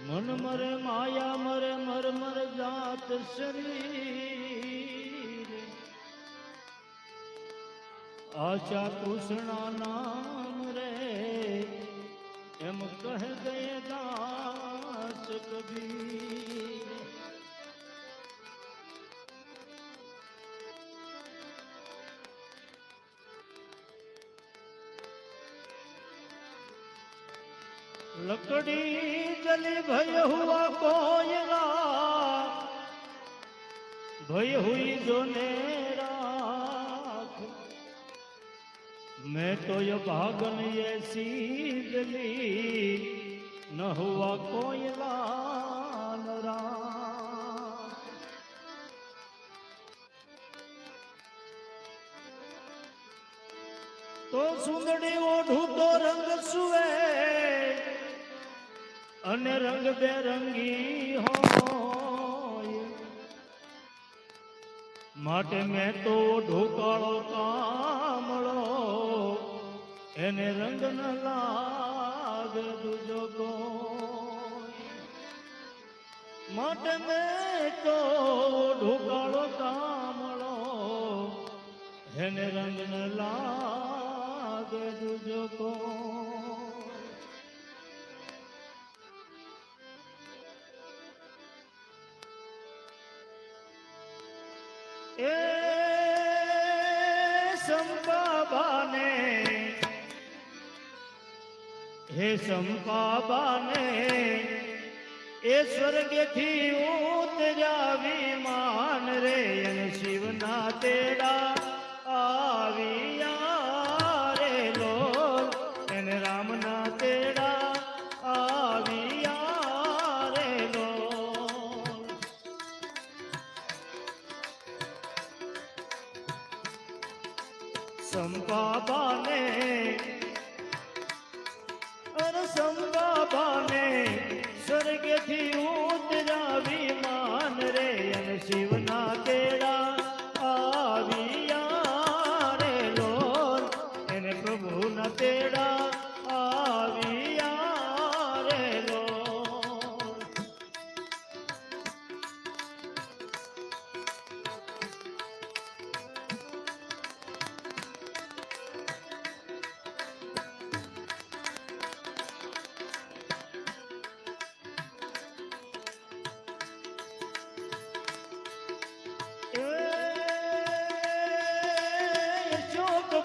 मन मर माया मर मर मर जात शरीर। आशा कृष्णा नाम रे, एम कह गए दास कभी लकड़ी जली भय हुआ कोयला भय हुई जो राख मैं तो ये भागन ऐसी जली न हुआ कोयला न राख તો સુંદડી ઓઢું તો રંગ સુવે અને રંગ બેરંગી હોય માટે મેં તો ઓઢું કાળો કામળો એને રંગ ન લાગે દુજો કોઈ માટે મેં તો ઓઢું કાળો કામળો એને રંગ ન લાગે દુજો હે સંપાબાને એ સ્વર્ગથી ઉતર્યા માન રે અને શિવના તેડા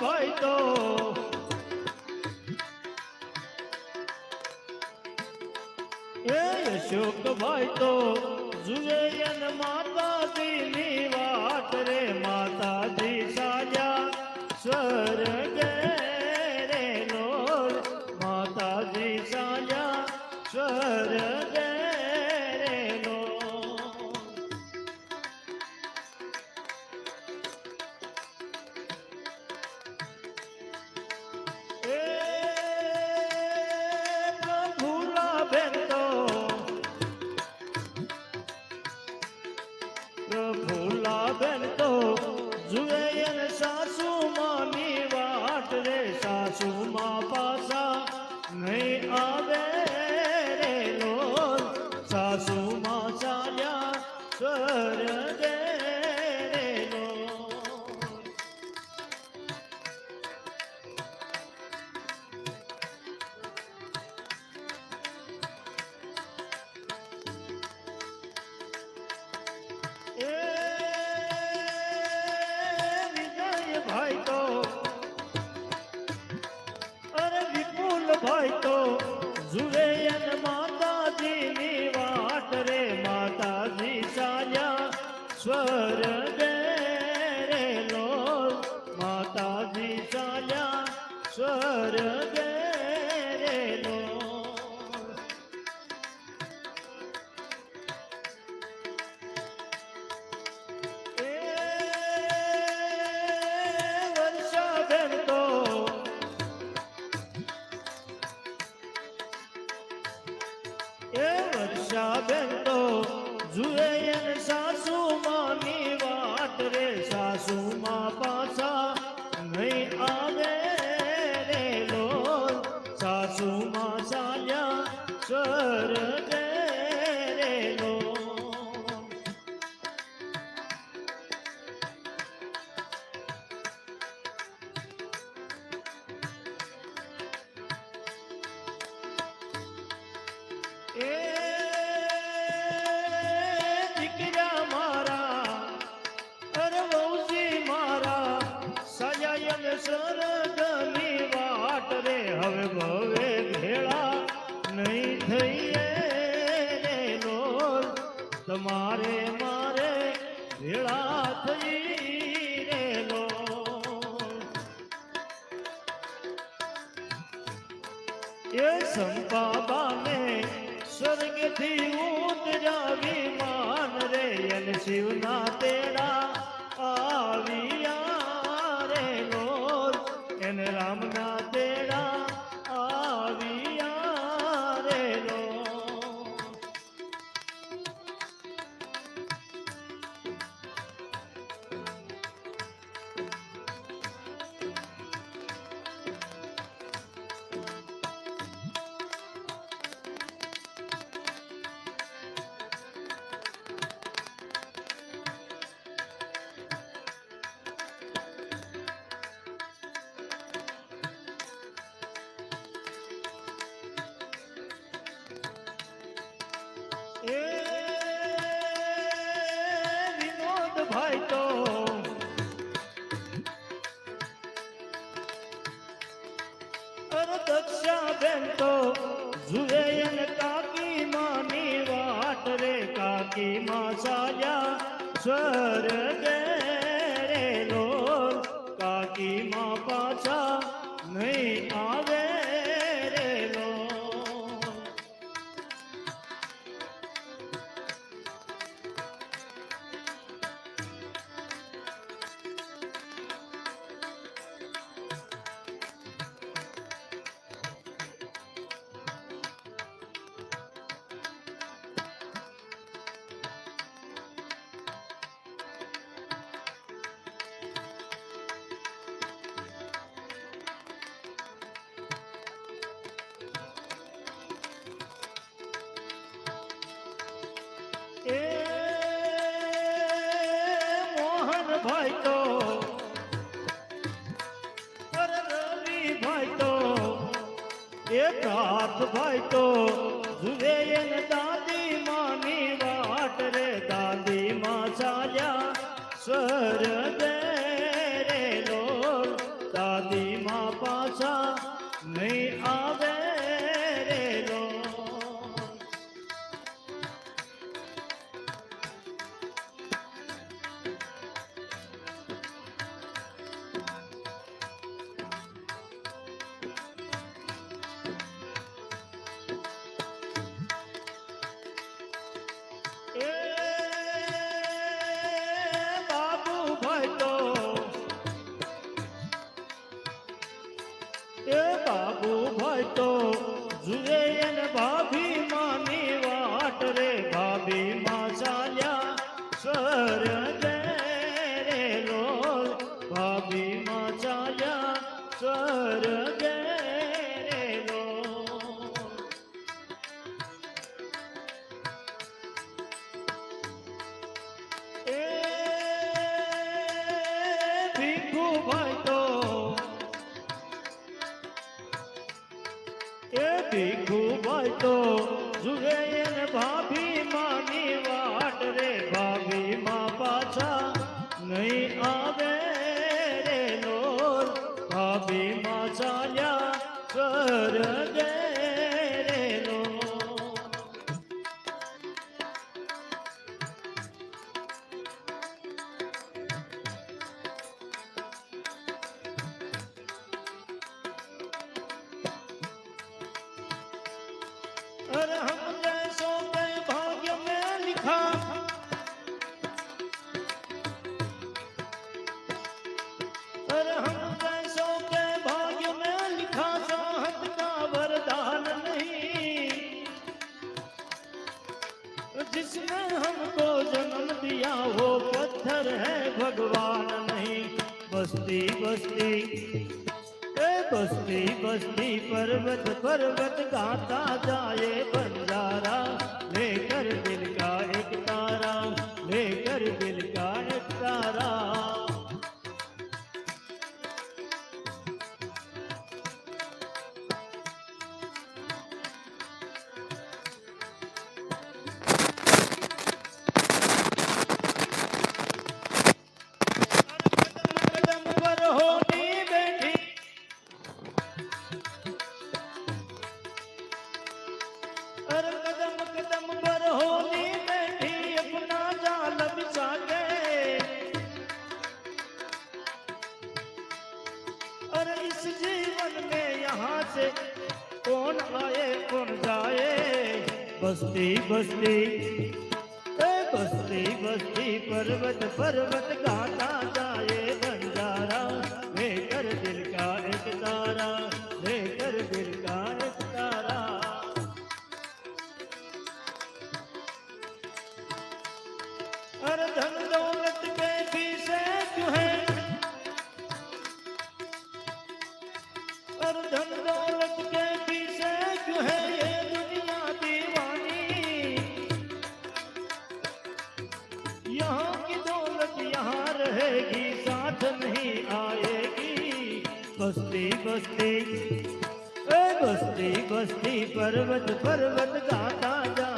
ભાઈ તો. એ અશોક ભાઈ તો જુએ માતાજીની વાત રે ভয় তো મીઠું ભાઈ તો. એ ભીખું ભાઈ તો જુએ ભાભી. हम कैसों के भाग्य में लिखा चाहत का वरदान नहीं। जिसने हमको जन्म दिया वो पत्थर है भगवान नहीं। बस्ती बस्ती, ए बस्ती बस्ती, पर्वत पर्वत गाता जाए बंजारा। બસ્તી બસ્તી એ બસ્તી બસ્તી પર્વત પર્વત ગાતા જાય. बस्ती बस्ती। ए बस्ती बस्ती पर्वत पर्वत गाता जा।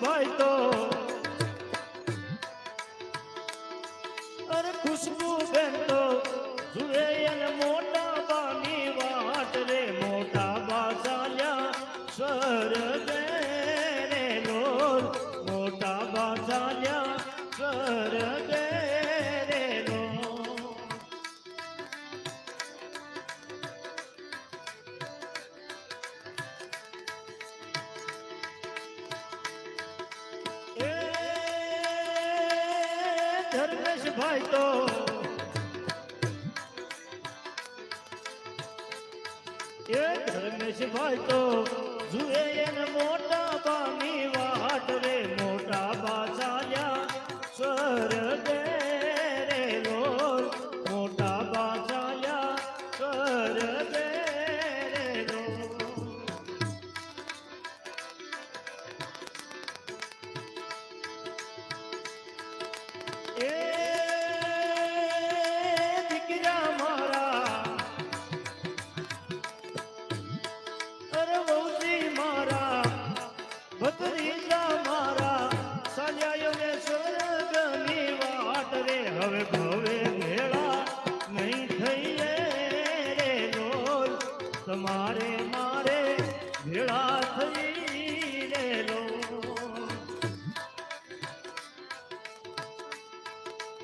ভয় তো રમેશભાઈ તો જુએ એને મોટા પામી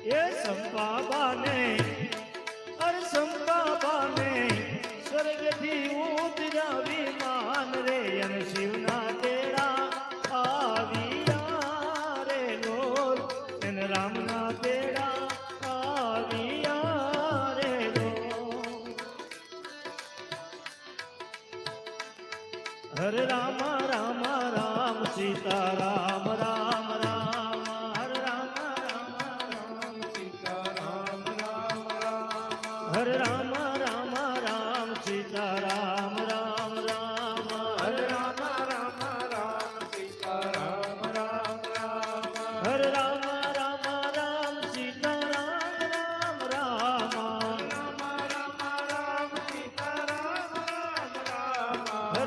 એ સંપાબાને અર સંપાબાને સ્વર્ગથી ઉતરાવી માન રે એમ શિવના Hey.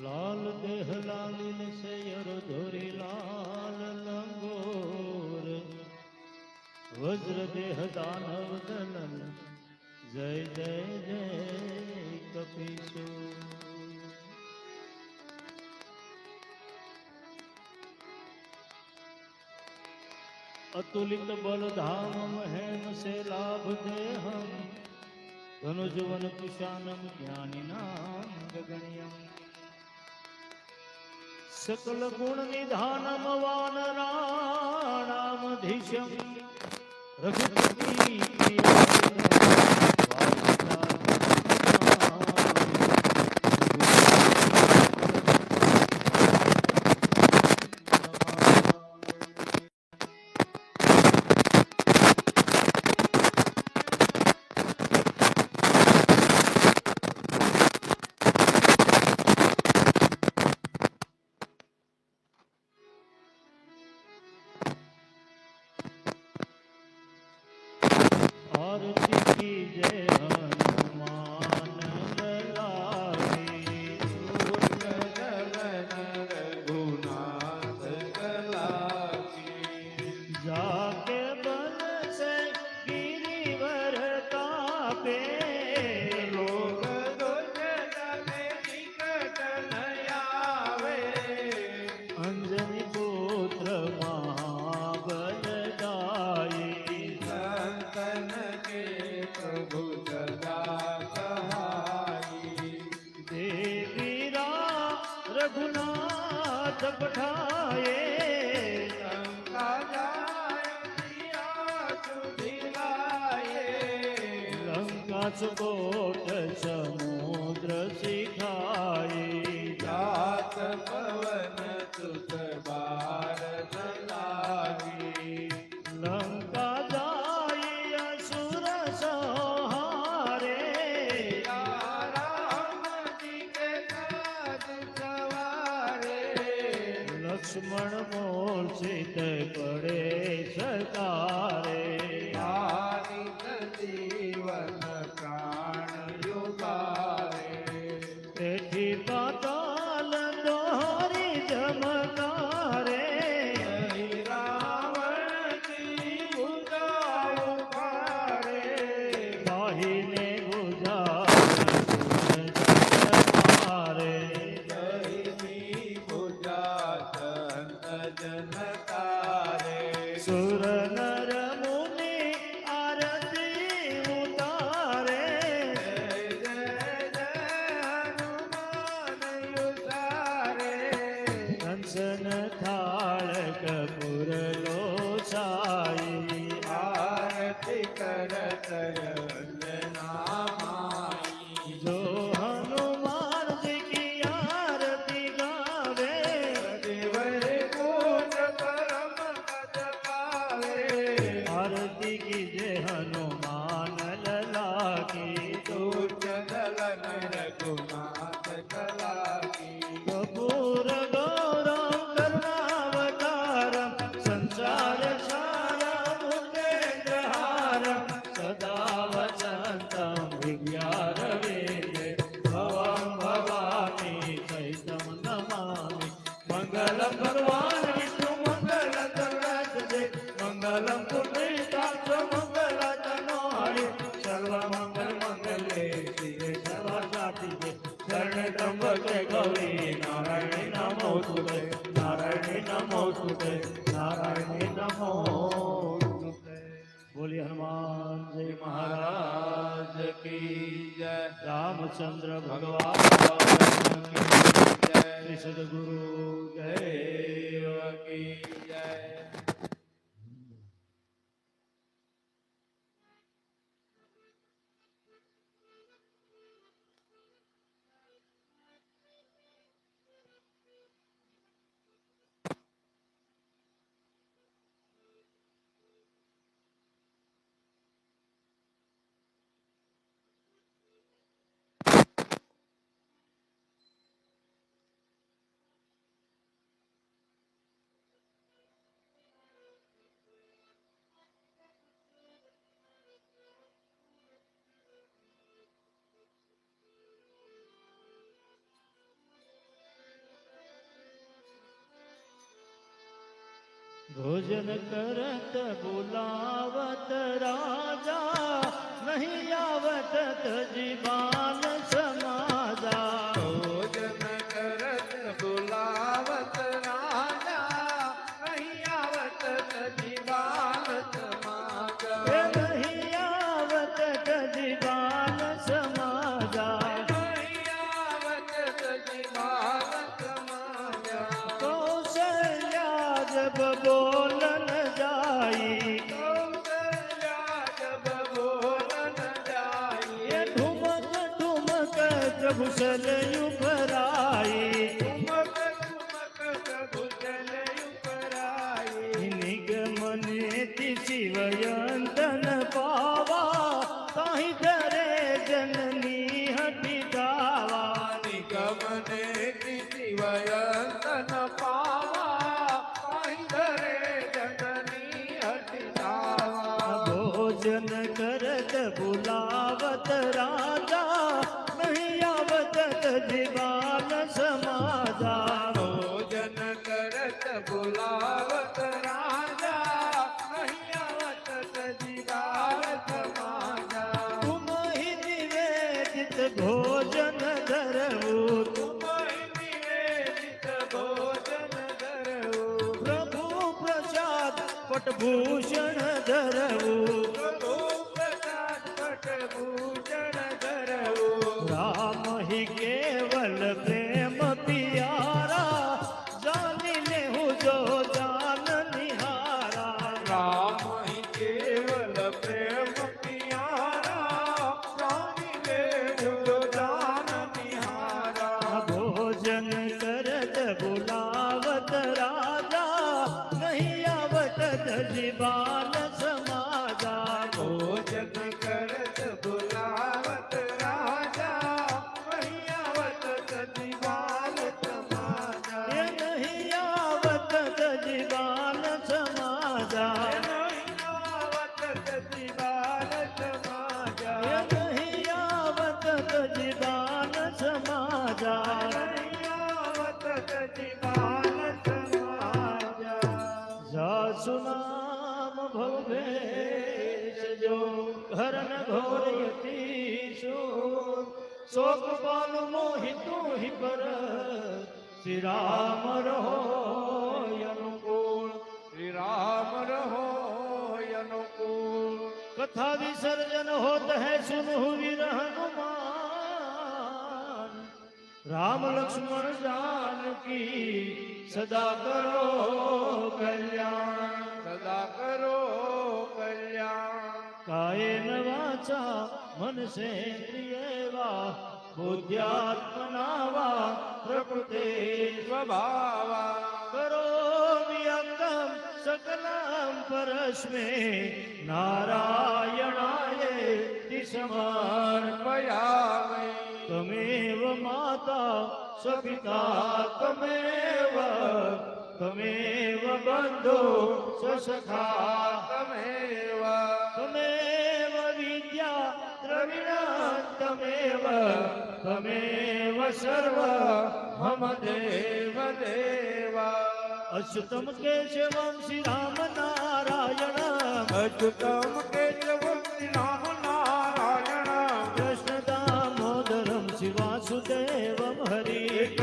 લાલ દેહ લાલિન સયર ધોરી લાલ લંગોર વજ્ર દેહ દાનવ દલન જય જય જય કપીશો અતુલિત બલ ધામ હેમ સે લાભ દેહમ ધનુજવન કુશાનમ જ્ઞાનિનામ ગગણ્યમ સકલ ગુણ નિધાનમ વાનરાણામધીશમ રઘુપતિ கலம் கொண்டு भोजन करत बुलावत राजा नहीं आवत जीवा غسل يقال 不。મહિયાવત દિવાલ સમાજા જાસુ નામ ભવેશ જો હરન ઘોરયતી શોક પાલ મોહિતુ હિ પર શ્રી રામ રહો અનુકૂળ શ્રી રામ રહો અનુકૂળ કથા વિસર્જન હોત હૈ સુનહુ વીર હનુમાન રામ લક્ષ્મણ જાનકી સદા કરો કલ્યાણ. સદા કરો કલ્યાણ. કાયેન વાચા સે પ્રિયવા બુદ્ધ્યાત્મનાવા પ્રકૃતે સ્વભાવા. કરો અંગમ સકલમ પરસ્મે નારાયણાય સમર્પયામિ તમેવ માતા સપિતા તમેવ તમેવ બંધો સસખા તમેવ તમેવ વિદ્યા દ્રવિણ તમેવ તમેવ સર્વ, મમ દેવ દેવ. અચ્યુતમ કેશવમ શ્રી રામ નારાયણ. અચ્યુતમ કેશવમ શ્રી રામ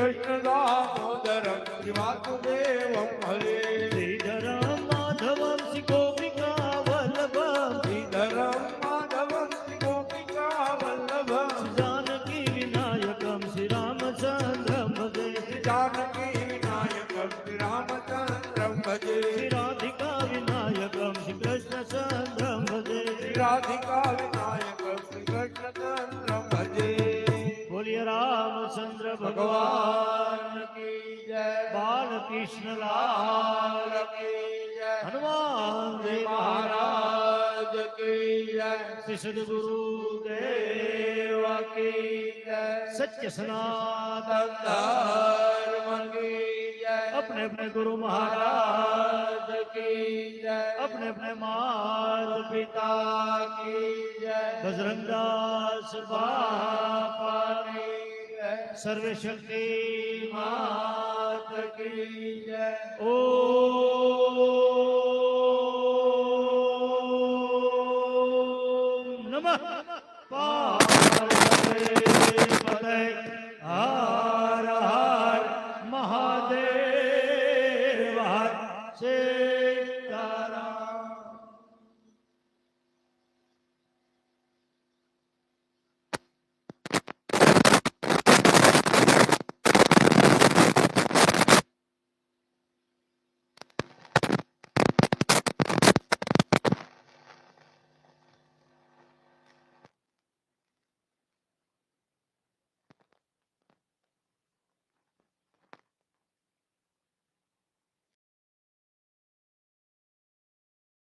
કૃષ્ણ દામોદર શ્રી હરે भगवान की जय। बाल कृष्ण लाल की जय। हनुमान जी महाराज की जय। शिष्य गुरु देव की जय। सत्य सनातन। धर्म की अपने अपने गुरु महाराज की जय। अपने अपने माता पिता की जय। बजरंग दास बापा की सर्वशक्ति मात की जय। ओ